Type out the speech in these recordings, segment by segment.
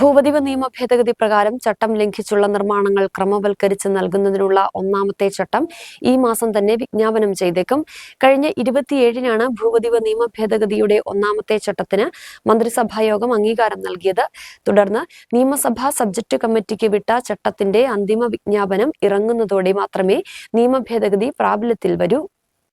ഭൂപതിവ നിയമ ഭേദഗതി പ്രകാരം ചട്ടം ലംഘിച്ചുള്ള നിർമ്മാണങ്ങൾ ക്രമവൽക്കരിച്ച് നൽകുന്നതിനുള്ള ഒന്നാമത്തെ ചട്ടം ഈ മാസം തന്നെ വിജ്ഞാപനം ചെയ്തേക്കും. കഴിഞ്ഞ ഇരുപത്തിയേഴിനാണ് ഭൂപതിവ നിയമ ഭേദഗതിയുടെ ഒന്നാമത്തെ ചട്ടത്തിന് മന്ത്രിസഭായോഗം അംഗീകാരം നൽകിയത്. തുടർന്ന് നിയമസഭാ സബ്ജക്ട് കമ്മിറ്റിക്ക് വിട്ട ചട്ടത്തിന്റെ അന്തിമ വിജ്ഞാപനം ഇറങ്ങുന്നതോടെ മാത്രമേ നിയമ ഭേദഗതി പ്രാബല്യത്തിൽ വരൂ.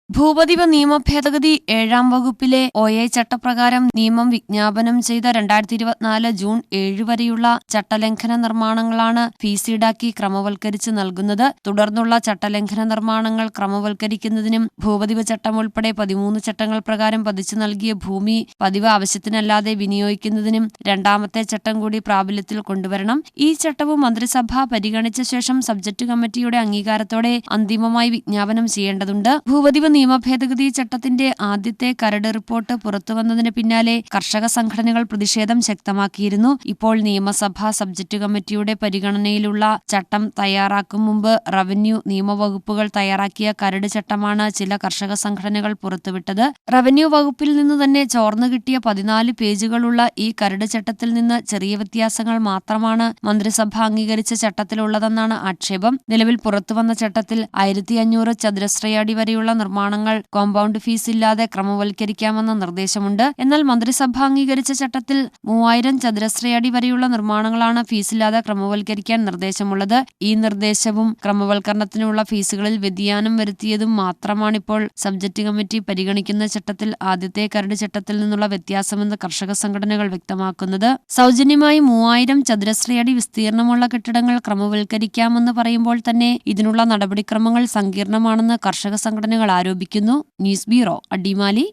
ഭൂപതിവ നിയമ ഭേദഗതി ഏഴാം വകുപ്പിലെ ഒ എ ചട്ടപ്രകാരം നിയമം വിജ്ഞാപനം ചെയ്ത രണ്ടായിരത്തി ഇരുപത്തിനാല് ജൂൺ ഏഴ് വരെയുള്ള ചട്ടലംഘന നിർമ്മാണങ്ങളാണ് ഫീസ് ഈടാക്കി ക്രമവൽക്കരിച്ച് നൽകുന്നത്. തുടർന്നുള്ള ചട്ടലംഘന നിർമ്മാണങ്ങൾ ക്രമവൽക്കരിക്കുന്നതിനും ഭൂപതിവ ചട്ടം ഉൾപ്പെടെ പതിമൂന്ന് ചട്ടങ്ങൾ പ്രകാരം പതിച്ചു നൽകിയ ഭൂമി പതിവ് ആവശ്യത്തിനല്ലാതെ വിനിയോഗിക്കുന്നതിനും രണ്ടാമത്തെ ചട്ടം കൂടി പ്രാബല്യത്തിൽ കൊണ്ടുവരണം. ഈ ചട്ടവും മന്ത്രിസഭ പരിഗണിച്ച ശേഷം സബ്ജക്ട് കമ്മിറ്റിയുടെ അംഗീകാരത്തോടെ അന്തിമമായി വിജ്ഞാപനം ചെയ്യേണ്ടതുണ്ട്. ഭൂപതിവ നിയമ ഭേദഗതി ചട്ടത്തിന്റെ ആദ്യത്തെ കരട് റിപ്പോർട്ട് പുറത്തുവന്നതിന് പിന്നാലെ കർഷക സംഘടനകൾ പ്രതിഷേധം ശക്തമാക്കിയിരുന്നു. ഇപ്പോൾ നിയമസഭാ സബ്ജക്ട് കമ്മിറ്റിയുടെ പരിഗണനയിലുള്ള ചട്ടം തയ്യാറാക്കും മുമ്പ് റവന്യൂ നിയമവകുപ്പുകൾ തയ്യാറാക്കിയ കരട് ചട്ടമാണ് ചില കർഷക സംഘടനകൾ പുറത്തുവിട്ടത്. റവന്യൂ വകുപ്പിൽ നിന്ന് തന്നെ ചോർന്നു കിട്ടിയ പതിനാല് പേജുകളുള്ള ഈ കരട് ചട്ടത്തിൽ നിന്ന് ചെറിയ വ്യത്യാസങ്ങൾ മാത്രമാണ് മന്ത്രിസഭ അംഗീകരിച്ച ചട്ടത്തിലുള്ളതെന്നാണ് ആക്ഷേപം. നിലവിൽ പുറത്തുവന്ന ചട്ടത്തിൽ ആയിരത്തി അഞ്ഞൂറ് ചതുരശ്രയടി വരെയുള്ള നിർമ്മാണങ്ങൾ കോമ്പൗണ്ട് ഫീസ് ഇല്ലാതെ ക്രമവൽക്കരിക്കാമെന്ന നിർദ്ദേശമുണ്ട്. എന്നാൽ മന്ത്രിസഭ അംഗീകരിച്ച ചട്ടത്തിൽ മൂവായിരം ചതുരശ്രയടി വരെയുള്ള നിർമ്മാണങ്ങളാണ് ഫീസില്ലാതെ ക്രമവൽക്കരിക്കാൻ നിർദ്ദേശമുള്ളത്. ഈ നിർദ്ദേശവും ക്രമവൽക്കരണത്തിനുള്ള ഫീസുകളിൽ വ്യതിയാനം വരുത്തിയതും മാത്രമാണിപ്പോൾ സബ്ജക്ട് കമ്മിറ്റി പരിഗണിക്കുന്ന ചട്ടത്തിൽ ആദ്യത്തെ കരട് ചട്ടത്തിൽ നിന്നുള്ള വ്യത്യാസമെന്ന് കർഷക സംഘടനകൾ വ്യക്തമാക്കുന്നത്. സൗജന്യമായി മൂവായിരം ചതുരശ്രയടി വിസ്തീർണമുള്ള കെട്ടിടങ്ങൾ ക്രമവൽക്കരിക്കാമെന്ന് പറയുമ്പോൾ തന്നെ ഇതിനുള്ള നടപടിക്രമങ്ങൾ സങ്കീർണമാണെന്ന് കർഷക സംഘടനകൾ ആരോപിക്കുന്നു. News bureau Adimali